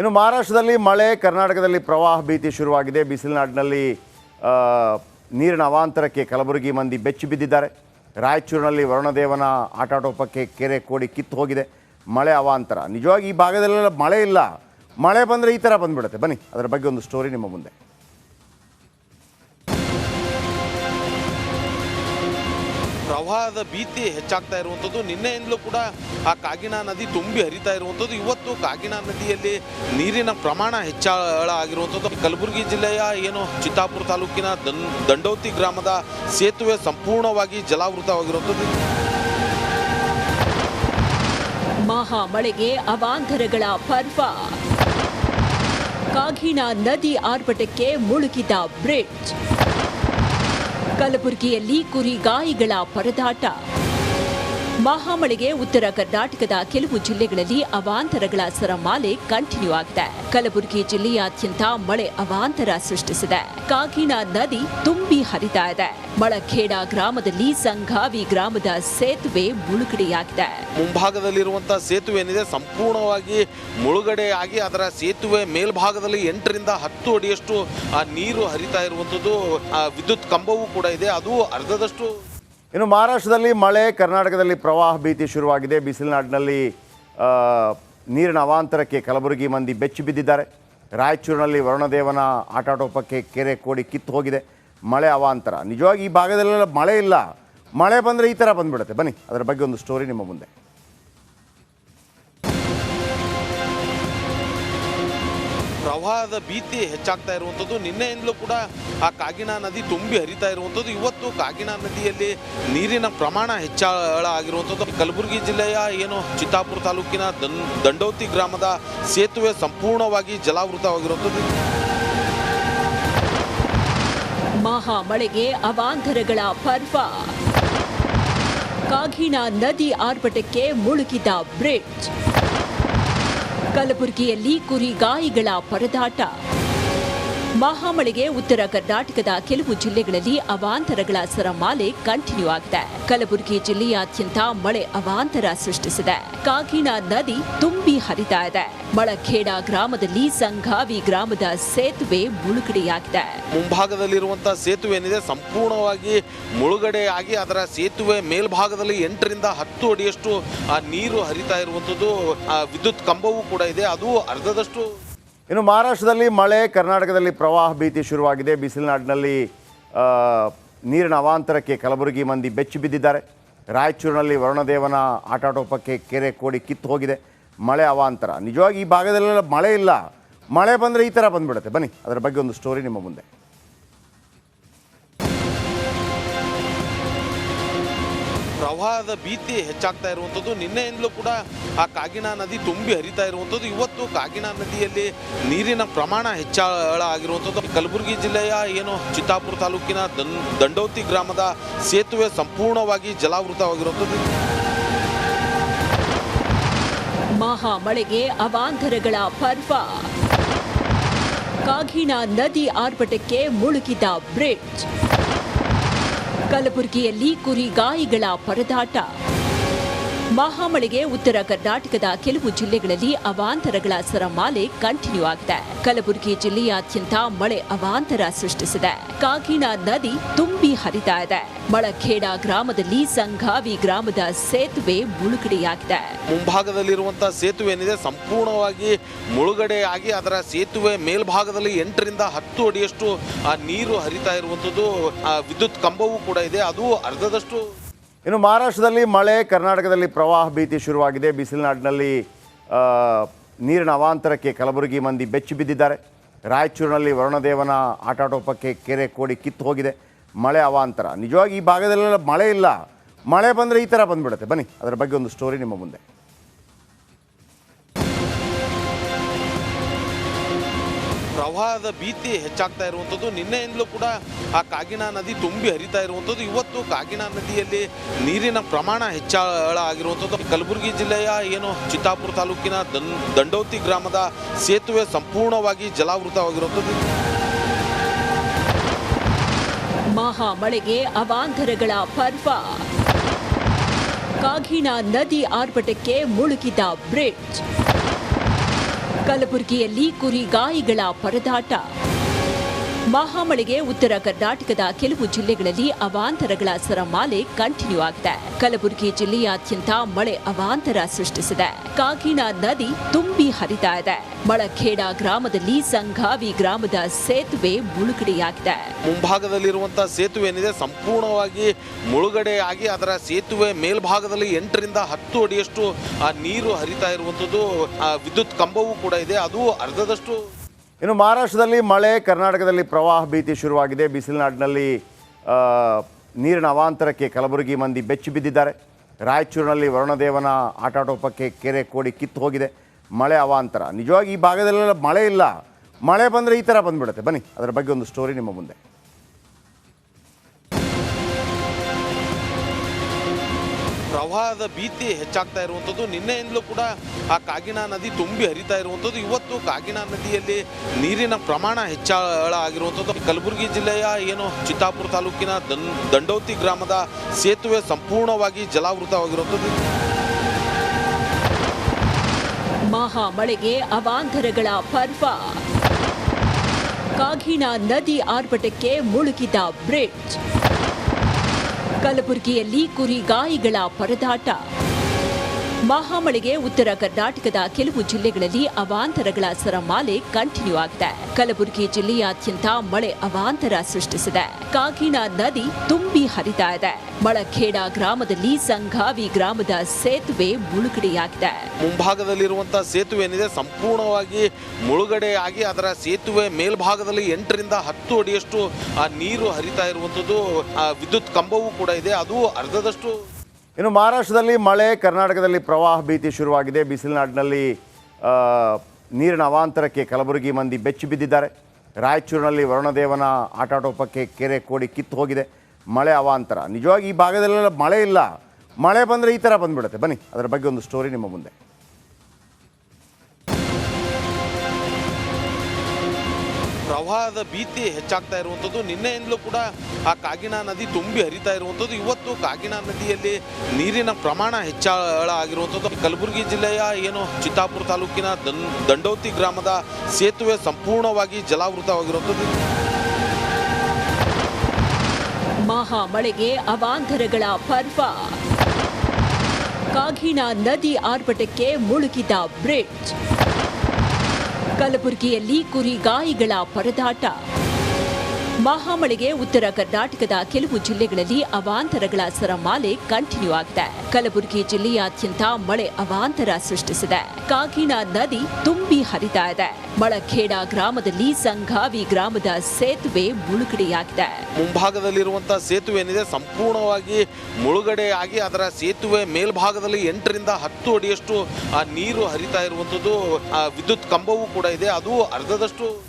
ಇನ್ನು ಮಹಾರಾಷ್ಟ್ರದಲ್ಲಿ ಮಳೆ, ಕರ್ನಾಟಕದಲ್ಲಿ ಪ್ರವಾಹ ಭೀತಿ ಶುರುವಾಗಿದೆ. ಬಿಸಿಲುನಾಡಿನಲ್ಲಿ ನೀರಿನ ಅವಾಂತರಕ್ಕೆ ಕಲಬುರಗಿ ಮಂದಿ ಬೆಚ್ಚಿ ಬಿದ್ದಿದ್ದಾರೆ. ರಾಯಚೂರಿನಲ್ಲಿ ವರುಣದೇವನ ಆಟಾಟೋಪಕ್ಕೆ ಕೆರೆ ಕೋಡಿ ಕಿತ್ತು ಹೋಗಿದೆ. ಮಳೆ ಅವಾಂತರ. ನಿಜವಾಗಿ ಈ ಭಾಗದಲ್ಲೆಲ್ಲ ಮಳೆ ಇಲ್ಲ. ಮಳೆ ಬಂದರೆ ಈ ಥರ ಬಂದುಬಿಡುತ್ತೆ. ಬನ್ನಿ, ಅದರ ಬಗ್ಗೆ ಒಂದು ಸ್ಟೋರಿ ನಿಮ್ಮ ಮುಂದೆ. ಪ್ರವಾಹದ ಭೀತಿ ಹೆಚ್ಚಾಗ್ತಾ ಇರುವಂಥದ್ದು. ನಿನ್ನೆಯಿಂದಲೂ ಕೂಡ ಆ ಕಾಗಿನಾ ನದಿ ತುಂಬಿ ಹರಿತಾ ಇರುವಂಥದ್ದು. ಇವತ್ತು ಕಾಗಿನಾ ನದಿಯಲ್ಲಿ ನೀರಿನ ಪ್ರಮಾಣ ಹೆಚ್ಚಳ ಆಗಿರುವಂಥದ್ದು ಕಲಬುರಗಿ ಜಿಲ್ಲೆಯ ಏನು ಚಿತ್ತಾಪುರ ತಾಲೂಕಿನ ದನ್, ದಂಡೋತಿ ಗ್ರಾಮದ ಸೇತುವೆ ಸಂಪೂರ್ಣವಾಗಿ ಜಲಾವೃತವಾಗಿರುವಂಥದ್ದು. ಮಹಾ ಮಳೆಗೆ ಅವಾಂತರಗಳ ಪರ್ವ. ಕಾಗಿಣಾ ನದಿ ಆರ್ಭಟಕ್ಕೆ ಮುಳುಗಿದ ಬ್ರಿಡ್ಜ್. ಕಲಬುರಗಿಯಲ್ಲಿ ಕುರಿಗಾಯಿಗಳ ಪರದಾಟ. ಮಹಾಮಳೆಗೆ ಉತ್ತರ ಕರ್ನಾಟಕದ ಕೆಲವು ಜಿಲ್ಲೆಗಳಲ್ಲಿ ಅವಾಂತರಗಳ ಸರಮಾಲೆ ಕಂಟಿನ್ಯೂ ಆಗಿದೆ. ಕಲಬುರಗಿ ಜಿಲ್ಲೆಯಾದ್ಯಂತ ಮಳೆ ಅವಾಂತರ ಸೃಷ್ಟಿಸಿದೆ. ಕಾಗಿನ ನದಿ ತುಂಬಿ ಹರಿತಾ ಇದೆ. ಮಳಖೇಡ ಗ್ರಾಮದಲ್ಲಿ ಸಂಘಾವಿ ಗ್ರಾಮದ ಸೇತುವೆ ಮುಳುಗಡೆಯಾಗಿದೆ. ಮುಂಭಾಗದಲ್ಲಿರುವಂತಹ ಸೇತುವೆ ಏನಿದೆ, ಸಂಪೂರ್ಣವಾಗಿ ಮುಳುಗಡೆ ಆಗಿ ಅದರ ಸೇತುವೆ ಮೇಲ್ಭಾಗದಲ್ಲಿ ಎಂಟರಿಂದ ಹತ್ತು ಅಡಿಯಷ್ಟು, ಆ, ನೀರು ಹರಿತಾ ಇರುವಂತದ್ದು, ಆ, ವಿದ್ಯುತ್ ಕಂಬವೂ ಕೂಡ ಇದೆ. ಅದು ಅರ್ಧದಷ್ಟು ಇನ್ನು ಮಹಾರಾಷ್ಟ್ರದಲ್ಲಿ ಮಳೆ, ಕರ್ನಾಟಕದಲ್ಲಿ ಪ್ರವಾಹ ಭೀತಿ ಶುರುವಾಗಿದೆ. ಬಿಸಿಲುನಾಡಿನಲ್ಲಿ ನೀರಿನ ಅವಾಂತರಕ್ಕೆ ಕಲಬುರಗಿ ಮಂದಿ ಬೆಚ್ಚಿ ಬಿದ್ದಿದ್ದಾರೆ. ರಾಯಚೂರಿನಲ್ಲಿ ವರುಣದೇವನ ಆಟಾಟೋಪಕ್ಕೆ ಕೆರೆ ಕೋಡಿ ಕಿತ್ತು ಹೋಗಿದೆ. ಮಳೆ ಅವಾಂತರ. ನಿಜವಾಗಿ ಈ ಭಾಗದಲ್ಲೆಲ್ಲ ಮಳೆ ಇಲ್ಲ. ಮಳೆ ಬಂದರೆ ಈ ಥರ ಬಂದುಬಿಡುತ್ತೆ. ಬನ್ನಿ, ಅದರ ಬಗ್ಗೆ ಒಂದು ಸ್ಟೋರಿ ನಿಮ್ಮ ಮುಂದೆ. ಪ್ರವಾಹದ ಭೀತಿ ಹೆಚ್ಚಾಗ್ತಾ ಇರುವಂಥದ್ದು. ನಿನ್ನೆಯಿಂದಲೂ ಕೂಡ ಆ ಕಾಗಿನಾ ನದಿ ತುಂಬಿ ಹರಿತಾ ಇರುವಂಥದ್ದು. ಇವತ್ತು ಕಾಗಿನಾ ನದಿಯಲ್ಲಿ ನೀರಿನ ಪ್ರಮಾಣ ಹೆಚ್ಚಳ ಆಗಿರುವಂಥದ್ದು. ಕಲಬುರಗಿ ಜಿಲ್ಲೆಯ ಏನು ಚಿತ್ತಾಪುರ ತಾಲೂಕಿನ ದನ್, ದಂಡೋತಿ ಗ್ರಾಮದ ಸೇತುವೆ ಸಂಪೂರ್ಣವಾಗಿ ಜಲಾವೃತವಾಗಿರುವಂಥದ್ದು. ಮಹಾ ಮಳೆಗೆ ಅವಾಂತರಗಳ ಪರ್ವ. ಕಾಗಿಣಾ ನದಿ ಆರ್ಭಟಕ್ಕೆ ಮುಳುಗಿದ ಬ್ರಿಡ್ಜ್. ಕಲಬುರಗಿಯಲ್ಲಿ ಕುರಿಗಾಯಿಗಳ ಪರದಾಟ. ಮಹಾಮಳೆಗೆ ಉತ್ತರ ಕರ್ನಾಟಕದ ಕೆಲವು ಜಿಲ್ಲೆಗಳಲ್ಲಿ ಅವಾಂತರಗಳ ಸರಮಾಲೆ ಕಂಟಿನ್ಯೂ ಆಗಿದೆ. ಕಲಬುರಗಿ ಜಿಲ್ಲೆಯಾದ್ಯಂತ ಮಳೆ ಅವಾಂತರ ಸೃಷ್ಟಿಸಿದೆ. ಕಾಗಿಣ ನದಿ ತುಂಬಿ ಹರಿತಾ ಇದೆ. ಮಳಖೇಡ ಗ್ರಾಮದಲ್ಲಿ ಸಂಘಾವಿ ಗ್ರಾಮದ ಸೇತುವೆ ಮುಳುಗಡೆಯಾಗಿದೆ. ಮುಂಭಾಗದಲ್ಲಿರುವಂತಹ ಸೇತುವೆ ಏನಿದೆ, ಸಂಪೂರ್ಣವಾಗಿ ಮುಳುಗಡೆ ಆಗಿ ಅದರ ಸೇತುವೆ ಮೇಲ್ಭಾಗದಲ್ಲಿ ಎಂಟರಿಂದ ಹತ್ತು ಅಡಿಯಷ್ಟು ನೀರು ಹರಿತಾ ಇರುವಂತದ್ದು ವಿದ್ಯುತ್ ಕಂಬವೂ ಕೂಡ ಇದೆ. ಅದು ಅರ್ಧದಷ್ಟು ಇನ್ನು ಮಹಾರಾಷ್ಟ್ರದಲ್ಲಿ ಮಳೆ, ಕರ್ನಾಟಕದಲ್ಲಿ ಪ್ರವಾಹ ಭೀತಿ ಶುರುವಾಗಿದೆ. ಬಿಸಿಲುನಾಡಿನಲ್ಲಿ ನೀರಿನ ಅವಾಂತರಕ್ಕೆ ಕಲಬುರಗಿ ಮಂದಿ ಬೆಚ್ಚಿ ಬಿದ್ದಿದ್ದಾರೆ. ರಾಯಚೂರಿನಲ್ಲಿ ವರುಣದೇವನ ಆಟಾಟೋಪಕ್ಕೆ ಕೆರೆ ಕೋಡಿ ಕಿತ್ತು ಹೋಗಿದೆ. ಮಳೆ ಅವಾಂತರ. ನಿಜವಾಗಿ ಈ ಭಾಗದಲ್ಲೆಲ್ಲ ಮಳೆ ಇಲ್ಲ. ಮಳೆ ಬಂದರೆ ಈ ಥರ ಬಂದುಬಿಡುತ್ತೆ. ಬನ್ನಿ, ಅದರ ಬಗ್ಗೆ ಒಂದು ಸ್ಟೋರಿ ನಿಮ್ಮ ಮುಂದೆ. ಪ್ರವಾಹದ ಭೀತಿ ಹೆಚ್ಚಾಗ್ತಾ ಇರುವಂಥದ್ದು. ನಿನ್ನೆಯಿಂದಲೂ ಕೂಡ ಆ ಕಾಗಿನಾ ನದಿ ತುಂಬಿ ಹರಿತಾ ಇರುವಂಥದ್ದು. ಇವತ್ತು ಕಾಗಿನಾ ನದಿಯಲ್ಲಿ ನೀರಿನ ಪ್ರಮಾಣ ಹೆಚ್ಚಳ ಆಗಿರುವಂಥದ್ದು ಕಲಬುರಗಿ ಜಿಲ್ಲೆಯ ಏನು ಚಿತ್ತಾಪುರ ತಾಲೂಕಿನ ದಂಡೋತಿ ಗ್ರಾಮದ ಸೇತುವೆ ಸಂಪೂರ್ಣವಾಗಿ ಜಲಾವೃತವಾಗಿರುವಂಥದ್ದು. ಮಹಾ ಮಳೆಗೆ ಅವಾಂತರಗಳ ಪರ್ವ. ಕಾಗಿನಾ ನದಿ ಆರ್ಭಟಕ್ಕೆ ಮುಳುಗಿದ ಬ್ರಿಡ್ಜ್. ಕಲಬುರಗಿಯಲ್ಲಿ ಕುರಿಗಾಯಿಗಳ ಪರದಾಟ. ಮಹಾಮಳೆಗೆ ಉತ್ತರ ಕರ್ನಾಟಕದ ಕೆಲವು ಜಿಲ್ಲೆಗಳಲ್ಲಿ ಅವಾಂತರಗಳ ಸರಮಾಲೆ ಕಂಟಿನ್ಯೂ ಆಗಿದೆ. ಕಲಬುರಗಿ ಜಿಲ್ಲೆಯಾದ್ಯಂತ ಮಳೆ ಅವಾಂತರ ಸೃಷ್ಟಿಸಿದೆ. ಕಾಗಿನಾ ನದಿ ತುಂಬಿ ಹರಿತಾ ಇದೆ. ಮಳಖೇಡ ಗ್ರಾಮದಲ್ಲಿ ಸಂಘಾವಿ ಗ್ರಾಮದ ಸೇತುವೆ ಮುಳುಗಡೆಯಾಗಿದೆ. ಮುಂಭಾಗದಲ್ಲಿರುವಂತಹ ಸೇತುವೆ ಏನಿದೆ, ಸಂಪೂರ್ಣವಾಗಿ ಮುಳುಗಡೆ ಆಗಿ ಅದರ ಸೇತುವೆ ಮೇಲ್ಭಾಗದಲ್ಲಿ ಎಂಟರಿಂದ ಹತ್ತು ಅಡಿಯಷ್ಟು ನೀರು ಹರಿತಾ ಇರುವಂತದ್ದು ವಿದ್ಯುತ್ ಕಂಬವೂ ಕೂಡ ಇದೆ. ಅದು ಅರ್ಧದಷ್ಟು ಇನ್ನು ಮಹಾರಾಷ್ಟ್ರದಲ್ಲಿ ಮಳೆ, ಕರ್ನಾಟಕದಲ್ಲಿ ಪ್ರವಾಹ ಭೀತಿ ಶುರುವಾಗಿದೆ. ಬಿಸಿಲುನಾಡಿನಲ್ಲಿ ನೀರಿನ ಅವಾಂತರಕ್ಕೆ ಕಲಬುರಗಿ ಮಂದಿ ಬೆಚ್ಚಿ ಬಿದ್ದಿದ್ದಾರೆ. ರಾಯಚೂರಿನಲ್ಲಿ ವರುಣದೇವನ ಆಟಾಟೋಪಕ್ಕೆ ಕೆರೆ ಕೋಡಿ ಕಿತ್ತು ಹೋಗಿದೆ. ಮಳೆ ಅವಾಂತರ. ನಿಜವಾಗಿ ಈ ಭಾಗದಲ್ಲೆಲ್ಲ ಮಳೆ ಇಲ್ಲ. ಮಳೆ ಬಂದರೆ ಈ ಥರ ಬಂದುಬಿಡುತ್ತೆ. ಬನ್ನಿ, ಅದರ ಬಗ್ಗೆ ಒಂದು ಸ್ಟೋರಿ ನಿಮ್ಮ ಮುಂದೆ. ಪ್ರವಾಹದ ಭೀತಿ ಹೆಚ್ಚಾಗ್ತಾ ಇರುವಂಥದ್ದು. ನಿನ್ನೆಯಿಂದಲೂ ಕೂಡ ಆ ಕಾಗಿನಾ ನದಿ ತುಂಬಿ ಹರಿತಾ ಇರುವಂಥದ್ದು. ಇವತ್ತು ಕಾಗಿನಾ ನದಿಯಲ್ಲಿ ನೀರಿನ ಪ್ರಮಾಣ ಹೆಚ್ಚಳ ಆಗಿರುವಂಥದ್ದು. ಕಲಬುರಗಿ ಜಿಲ್ಲೆಯ ಏನು ಚಿತ್ತಾಪುರ ತಾಲೂಕಿನ ದನ್, ದಂಡೋತಿ ಗ್ರಾಮದ ಸೇತುವೆ ಸಂಪೂರ್ಣವಾಗಿ ಜಲಾವೃತವಾಗಿರುವಂಥದ್ದು. ಮಹಾ ಮಳೆಗೆ ಅವಾಂತರಗಳ ಪರ್ವ. ಕಾಗಿಣಾ ನದಿ ಆರ್ಭಟಕ್ಕೆ ಮುಳುಗಿದ ಬ್ರಿಡ್ಜ್. ಕಲಬುರಗಿಯಲ್ಲಿ ಕುರಿಗಾಯಿಗಳ ಪರದಾಟ. ಮಹಾಮಳೆಗೆ ಉತ್ತರ ಕರ್ನಾಟಕದ ಕೆಲವು ಜಿಲ್ಲೆಗಳಲ್ಲಿ ಅವಾಂತರಗಳ ಸರಮಾಲೆ ಕಂಟಿನ್ಯೂ ಆಗಿದೆ. ಕಲಬುರಗಿ ಜಿಲ್ಲೆಯಾದ್ಯಂತ ಮಳೆ ಅವಾಂತರ ಸೃಷ್ಟಿಸಿದೆ. ಕಾಗಿಣ ನದಿ ತುಂಬಿ ಹರಿತಾ ಇದೆ. ಮಳಖೇಡ ಗ್ರಾಮದಲ್ಲಿ ಸಂಘಾವಿ ಗ್ರಾಮದ ಸೇತುವೆ ಮುಳುಗಡೆಯಾಗಿದೆ. ಮುಂಭಾಗದಲ್ಲಿರುವಂತಹ ಸೇತುವೆ ಏನಿದೆ, ಸಂಪೂರ್ಣವಾಗಿ ಮುಳುಗಡೆ ಆಗಿ ಅದರ ಸೇತುವೆ ಮೇಲ್ಭಾಗದಲ್ಲಿ ಎಂಟರಿಂದ ಹತ್ತು ಅಡಿಯಷ್ಟು ನೀರು ಹರಿತಾ ಇರುವಂಥದ್ದು ವಿದ್ಯುತ್ ಕಂಬವೂ ಕೂಡ ಇದೆ. ಅದು ಅರ್ಧದಷ್ಟು ಇನ್ನು ಮಹಾರಾಷ್ಟ್ರದಲ್ಲಿ ಮಳೆ, ಕರ್ನಾಟಕದಲ್ಲಿ ಪ್ರವಾಹ ಭೀತಿ ಶುರುವಾಗಿದೆ. ಬಿಸಿಲುನಾಡಿನಲ್ಲಿ ನೀರಿನ ಅವಾಂತರಕ್ಕೆ ಕಲಬುರಗಿ ಮಂದಿ ಬೆಚ್ಚಿ ಬಿದ್ದಿದ್ದಾರೆ. ರಾಯಚೂರಿನಲ್ಲಿ ವರುಣದೇವನ ಆಟಾಟೋಪಕ್ಕೆ ಕೆರೆ ಕೋಡಿ ಕಿತ್ತು ಹೋಗಿದೆ. ಮಳೆ ಅವಾಂತರ. ನಿಜವಾಗಿ ಈ ಭಾಗದಲ್ಲೆಲ್ಲ ಮಳೆ ಇಲ್ಲ. ಮಳೆ ಬಂದರೆ ಈ ಥರ ಬಂದುಬಿಡುತ್ತೆ. ಬನ್ನಿ, ಅದರ ಬಗ್ಗೆ ಒಂದು ಸ್ಟೋರಿ ನಿಮ್ಮ ಮುಂದೆ. ಪ್ರವಾಹದ ಭೀತಿ ಹೆಚ್ಚಾಗ್ತಾ ಇರುವಂಥದ್ದು. ನಿನ್ನೆಯಿಂದಲೂ ಕೂಡ ಆ ಕಾಗಿಣಾ ನದಿ ತುಂಬಿ ಹರಿತಾ ಇರುವಂಥದ್ದು. ಇವತ್ತು ಕಾಗಿಣಾ ನದಿಯಲ್ಲಿ ನೀರಿನ ಪ್ರಮಾಣ ಹೆಚ್ಚಳ ಆಗಿರುವಂಥದ್ದು ಕಲಬುರಗಿ ಜಿಲ್ಲೆಯ ಏನು ಚಿತ್ತಾಪುರ ತಾಲೂಕಿನ ದನ್, ದಂಡೋತಿ ಗ್ರಾಮದ ಸೇತುವೆ ಸಂಪೂರ್ಣವಾಗಿ ಜಲಾವೃತವಾಗಿರುವಂಥದ್ದು. ಮಹಾ ಮಳೆಗೆ ಅವಾಂತರಗಳ ಪರ್ವ. ಕಾಗಿಣಾ ನದಿ ಆರ್ಭಟಕ್ಕೆ ಮುಳುಗಿದ ಬ್ರಿಡ್ಜ್. ಕಲಬುರಗಿಯಲ್ಲಿ ಕುರಿಗಾಯಿಗಳ ಪರದಾಟ. ಮಹಾಮಳೆಗೆ ಉತ್ತರ ಕರ್ನಾಟಕದ ಕೆಲವು ಜಿಲ್ಲೆಗಳಲ್ಲಿ ಅವಾಂತರಗಳ ಸರಮಾಲೆ ಕಂಟಿನ್ಯೂ ಆಗಿದೆ. ಕಲಬುರಗಿ ಜಿಲ್ಲೆಯಾದ್ಯಂತ ಮಳೆ ಅವಾಂತರ ಸೃಷ್ಟಿಸಿದೆ. ಕಾಗಿಣ ನದಿ ತುಂಬಿ ಹರಿತಾ ಇದೆ. ಮಳಖೇಡ ಗ್ರಾಮದಲ್ಲಿ ಸಂಘಾವಿ ಗ್ರಾಮದ ಸೇತುವೆ ಮುಳುಗಡೆಯಾಗಿದೆ. ಮುಂಭಾಗದಲ್ಲಿರುವಂತಹ ಸೇತುವೆ ಏನಿದೆ, ಸಂಪೂರ್ಣವಾಗಿ ಮುಳುಗಡೆಯಾಗಿ ಅದರ ಸೇತುವೆ ಮೇಲ್ಭಾಗದಲ್ಲಿ ಎಂಟರಿಂದ ಹತ್ತು ಅಡಿಯಷ್ಟು ನೀರು ಹರಿತಾ ಇರುವಂತದ್ದು ವಿದ್ಯುತ್ ಕಂಬವೂ ಕೂಡ ಇದೆ. ಅದು ಅರ್ಧದಷ್ಟು ಇನ್ನು ಮಹಾರಾಷ್ಟ್ರದಲ್ಲಿ ಮಳೆ, ಕರ್ನಾಟಕದಲ್ಲಿ ಪ್ರವಾಹ ಭೀತಿ ಶುರುವಾಗಿದೆ. ಬಿಸಿಲುನಾಡಿನಲ್ಲಿ ನೀರಿನ ಅವಾಂತರಕ್ಕೆ ಕಲಬುರಗಿ ಮಂದಿ ಬೆಚ್ಚಿ ಬಿದ್ದಿದ್ದಾರೆ. ರಾಯಚೂರಿನಲ್ಲಿ ವರುಣದೇವನ ಆಟಾಟೋಪಕ್ಕೆ ಕೆರೆ ಕೋಡಿ ಕಿತ್ತು ಹೋಗಿದೆ. ಮಳೆ ಅವಾಂತರ. ನಿಜವಾಗಿ ಈ ಭಾಗದಲ್ಲೆಲ್ಲ ಮಳೆ ಇಲ್ಲ. ಮಳೆ ಬಂದರೆ ಈ ಥರ ಬಂದುಬಿಡುತ್ತೆ. ಬನ್ನಿ, ಅದರ ಬಗ್ಗೆ ಒಂದು ಸ್ಟೋರಿ ನಿಮ್ಮ ಮುಂದೆ. ಪ್ರವಾಹದ ಭೀತಿ ಹೆಚ್ಚಾಗ್ತಾ ಇರುವಂಥದ್ದು. ನಿನ್ನೆಯಿಂದಲೂ ಕೂಡ ಆ ಕಾಗಿಣಾ ನದಿ ತುಂಬಿ ಹರಿತಾ ಇರುವಂಥದ್ದು. ಇವತ್ತು ಕಾಗಿಣಾ ನದಿಯಲ್ಲಿ ನೀರಿನ ಪ್ರಮಾಣ ಹೆಚ್ಚಳ ಆಗಿರುವಂಥದ್ದು ಕಲಬುರಗಿ ಜಿಲ್ಲೆಯ ಏನು ಚಿತ್ತಾಪುರ ತಾಲೂಕಿನ ದಂಡೋತಿ ಗ್ರಾಮದ ಸೇತುವೆ ಸಂಪೂರ್ಣವಾಗಿ ಜಲಾವೃತವಾಗಿರುವಂಥದ್ದು. ಮಹಾ ಮಳೆಗೆ ಅವಾಂತರಗಳ ಪರ್ವ. ಕಾಗಿಣಾ ನದಿ ಆರ್ಭಟಕ್ಕೆ ಮುಳುಗಿದ ಬ್ರಿಡ್ಜ್. ಕಲಬುರಗಿಯಲ್ಲಿ ಕುರಿಗಾಯಿಗಳ ಪರದಾಟ. ಮಹಾಮಳೆಗೆ ಉತ್ತರ ಕರ್ನಾಟಕದ ಕೆಲವು ಜಿಲ್ಲೆಗಳಲ್ಲಿ ಅವಾಂತರಗಳ ಸರಮಾಲೆ ಕಂಟಿನ್ಯೂ ಆಗಿದೆ. ಕಲಬುರಗಿ ಜಿಲ್ಲೆಯಾದ್ಯಂತ ಮಳೆ ಅವಾಂತರ ಸೃಷ್ಟಿಸಿದೆ. ಕಾಗಿಣ ನದಿ ತುಂಬಿ ಹರಿತಾ ಇದೆ. ಮಳಖೇಡ ಗ್ರಾಮದಲ್ಲಿ ಸಂಘಾವಿ ಗ್ರಾಮದ ಸೇತುವೆ ಮುಳುಗಡೆಯಾಗಿದೆ. ಮುಂಭಾಗದಲ್ಲಿರುವಂತಹ ಸೇತುವೆ ಏನಿದೆ, ಸಂಪೂರ್ಣವಾಗಿ ಮುಳುಗಡೆ ಆಗಿ ಅದರ ಸೇತುವೆ ಮೇಲ್ಭಾಗದಲ್ಲಿ ಎಂಟರಿಂದ ಹತ್ತು ಅಡಿಯಷ್ಟು, ಆ, ನೀರು ಹರಿತಾ ಇರುವಂತದ್ದು, ಆ, ವಿದ್ಯುತ್ ಕಂಬವೂ ಕೂಡ ಇದೆ. ಅದು ಅರ್ಧದಷ್ಟು